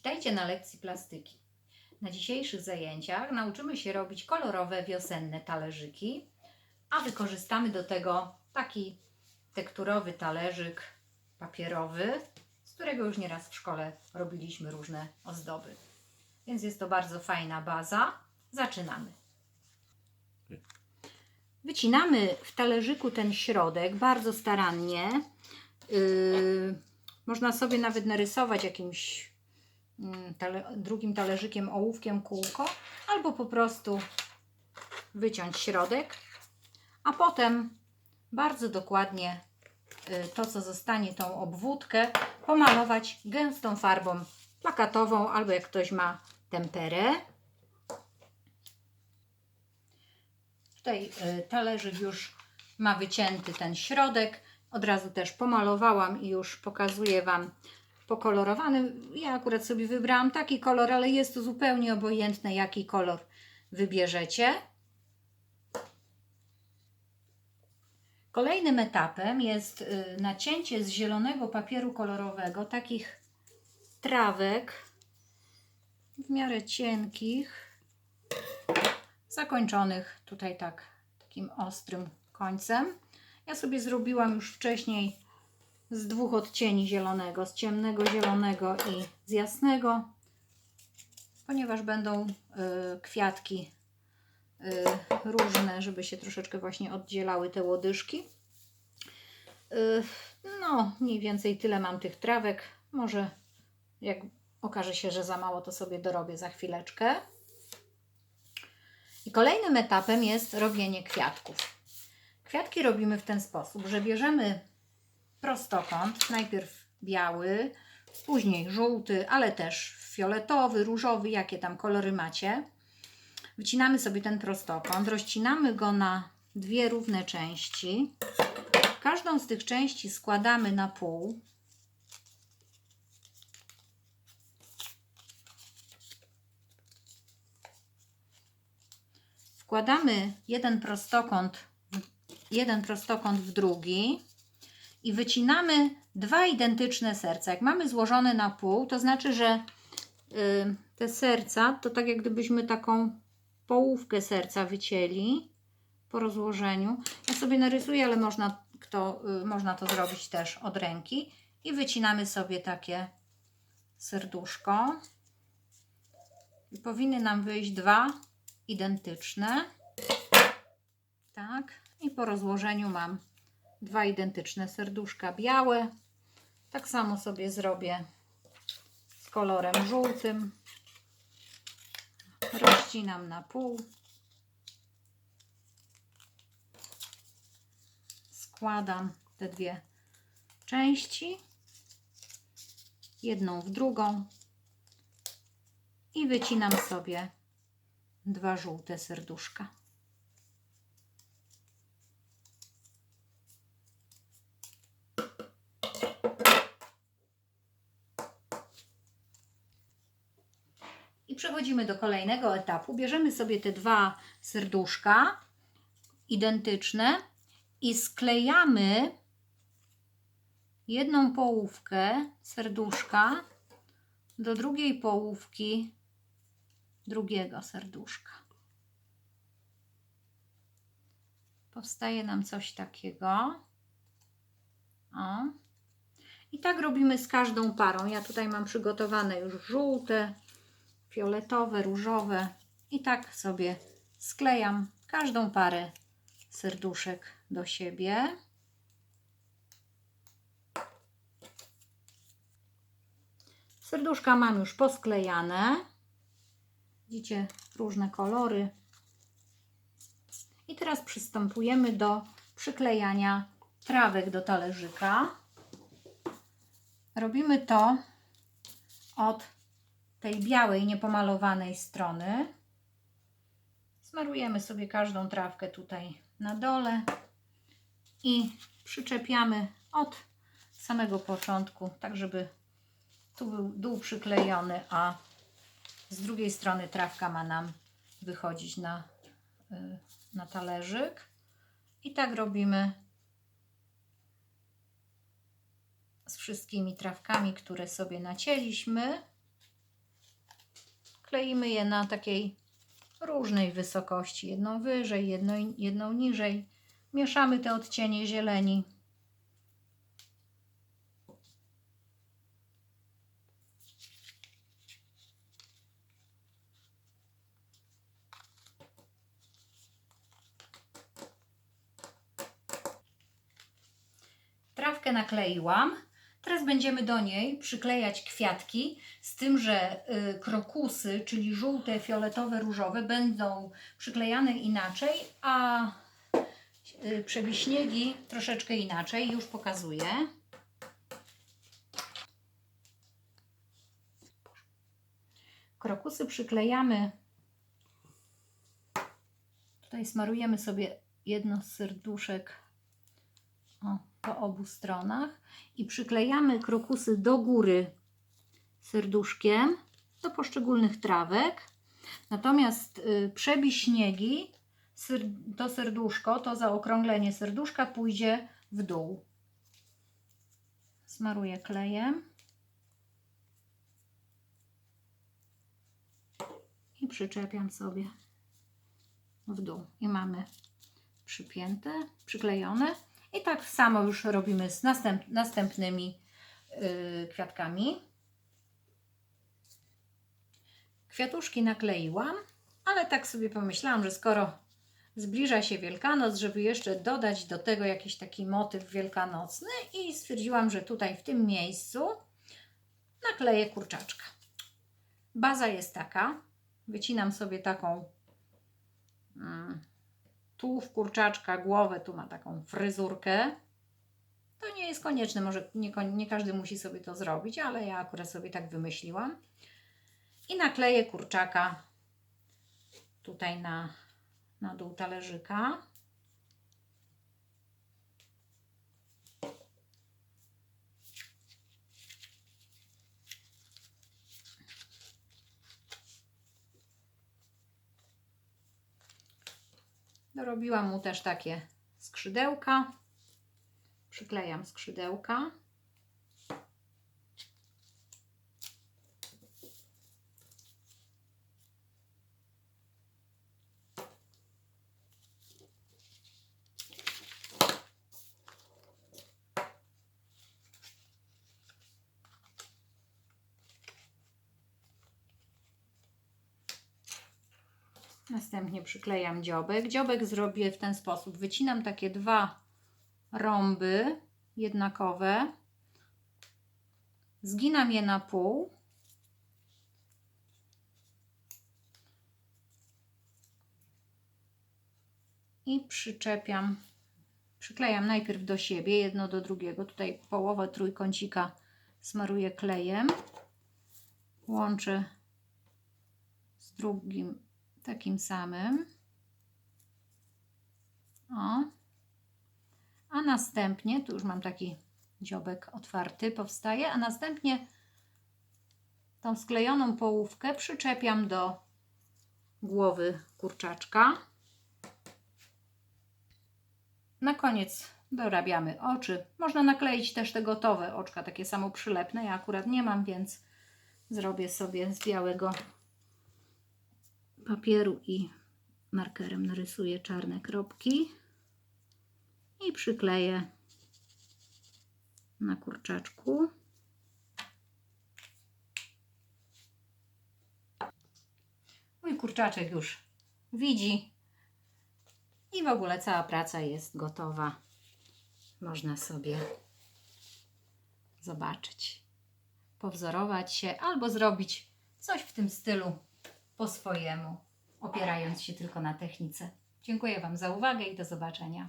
Witajcie na lekcji plastyki. Na dzisiejszych zajęciach nauczymy się robić kolorowe wiosenne talerzyki, a wykorzystamy do tego taki tekturowy talerzyk papierowy, z którego już nieraz w szkole robiliśmy różne ozdoby. Więc jest to bardzo fajna baza. Zaczynamy. Wycinamy w talerzyku ten środek bardzo starannie. Yy, można sobie nawet narysować jakimś tale, drugim talerzykiem, ołówkiem kółko, albo po prostu wyciąć środek, a potem bardzo dokładnie y, to, co zostanie, tą obwódkę, pomalować gęstą farbą plakatową, albo jak ktoś ma temperę. Tutaj y, talerzyk już ma wycięty ten środek. Od razu też pomalowałam i już pokazuję Wam pokolorowany. Ja akurat sobie wybrałam taki kolor, ale jest to zupełnie obojętne, jaki kolor wybierzecie. Kolejnym etapem jest y, nacięcie z zielonego papieru kolorowego takich trawek w miarę cienkich, zakończonych tutaj tak takim ostrym końcem. Ja sobie zrobiłam już wcześniej z dwóch odcieni zielonego, z ciemnego zielonego i z jasnego, ponieważ będą y, kwiatki y, różne, żeby się troszeczkę właśnie oddzielały te łodyżki. Y, no, mniej więcej tyle mam tych trawek. Może jak okaże się, że za mało, to sobie dorobię za chwileczkę. I kolejnym etapem jest robienie kwiatków. Kwiatki robimy w ten sposób, że bierzemy prostokąt, najpierw biały, później żółty, ale też fioletowy, różowy, jakie tam kolory macie. Wycinamy sobie ten prostokąt, rozcinamy go na dwie równe części. Każdą z tych części składamy na pół. Wkładamy jeden prostokąt, jeden prostokąt w drugi i wycinamy dwa identyczne serca. Jak mamy złożone na pół, to znaczy, że y, te serca to tak jak gdybyśmy taką połówkę serca wycięli po rozłożeniu. Ja sobie narysuję, ale można, kto, y, można to zrobić też od ręki. I wycinamy sobie takie serduszko. I powinny nam wyjść dwa identyczne. Tak. I po rozłożeniu mam dwa identyczne serduszka białe. Tak samo sobie zrobię z kolorem żółtym. Rozcinam na pół. Składam te dwie części, jedną w drugą i wycinam sobie dwa żółte serduszka. Przechodzimy do kolejnego etapu. Bierzemy sobie te dwa serduszka identyczne i sklejamy jedną połówkę serduszka do drugiej połówki drugiego serduszka. Powstaje nam coś takiego. O. I tak robimy z każdą parą. Ja tutaj mam przygotowane już żółte, fioletowe, różowe. I tak sobie sklejam każdą parę serduszek do siebie. Serduszka mam już posklejane. Widzicie różne kolory. I teraz przystępujemy do przyklejania trawek do talerzyka. Robimy to od tej białej, niepomalowanej strony. Smarujemy sobie każdą trawkę tutaj na dole i przyczepiamy od samego początku, tak żeby tu był dół przyklejony, a z drugiej strony trawka ma nam wychodzić na, y, na talerzyk. I tak robimy z wszystkimi trawkami, które sobie nacięliśmy. Kleimy je na takiej różnej wysokości. Jedną wyżej, jedną, jedną niżej. Mieszamy te odcienie zieleni. Trawkę nakleiłam. Teraz będziemy do niej przyklejać kwiatki, z tym, że y, krokusy, czyli żółte, fioletowe, różowe, będą przyklejane inaczej, a y, przebiśniegi troszeczkę inaczej. Już pokazuję. Krokusy przyklejamy. Tutaj smarujemy sobie jedno z serduszek o, po obu stronach i przyklejamy krokusy do góry serduszkiem do poszczególnych trawek. Natomiast y, przebiśniegi, to serduszko, to zaokrąglenie serduszka pójdzie w dół. Smaruję klejem. I przyczepiam sobie w dół. I mamy przypięte, przyklejone. I tak samo już robimy z następ, następnymi yy, kwiatkami. Kwiatuszki nakleiłam, ale tak sobie pomyślałam, że skoro zbliża się Wielkanoc, żeby jeszcze dodać do tego jakiś taki motyw wielkanocny i stwierdziłam, że tutaj w tym miejscu nakleję kurczaczka. Baza jest taka, wycinam sobie taką mm, tułów kurczaczka, głowę, tu ma taką fryzurkę. To nie jest konieczne, może nie, nie każdy musi sobie to zrobić, ale ja akurat sobie tak wymyśliłam. I nakleję kurczaka tutaj na, na dół talerzyka. Dorobiłam mu też takie skrzydełka. Przyklejam skrzydełka. Następnie przyklejam dziobek. Dziobek zrobię w ten sposób. Wycinam takie dwa rąby jednakowe. Zginam je na pół. I przyczepiam, przyklejam najpierw do siebie, jedno do drugiego. Tutaj połowę trójkącika smaruję klejem. Łączę z drugim takim samym. O. A następnie, tu już mam taki dziobek otwarty, powstaje, a następnie tą sklejoną połówkę przyczepiam do głowy kurczaczka. Na koniec dorabiamy oczy. Można nakleić też te gotowe oczka, takie samo przylepne. Ja akurat nie mam, więc zrobię sobie z białego papieru i markerem narysuję czarne kropki i przykleję na kurczaczku. Mój kurczaczek już widzi i w ogóle cała praca jest gotowa. Można sobie zobaczyć, powzorować się albo zrobić coś w tym stylu po swojemu, opierając się tylko na technice. Dziękuję Wam za uwagę i do zobaczenia.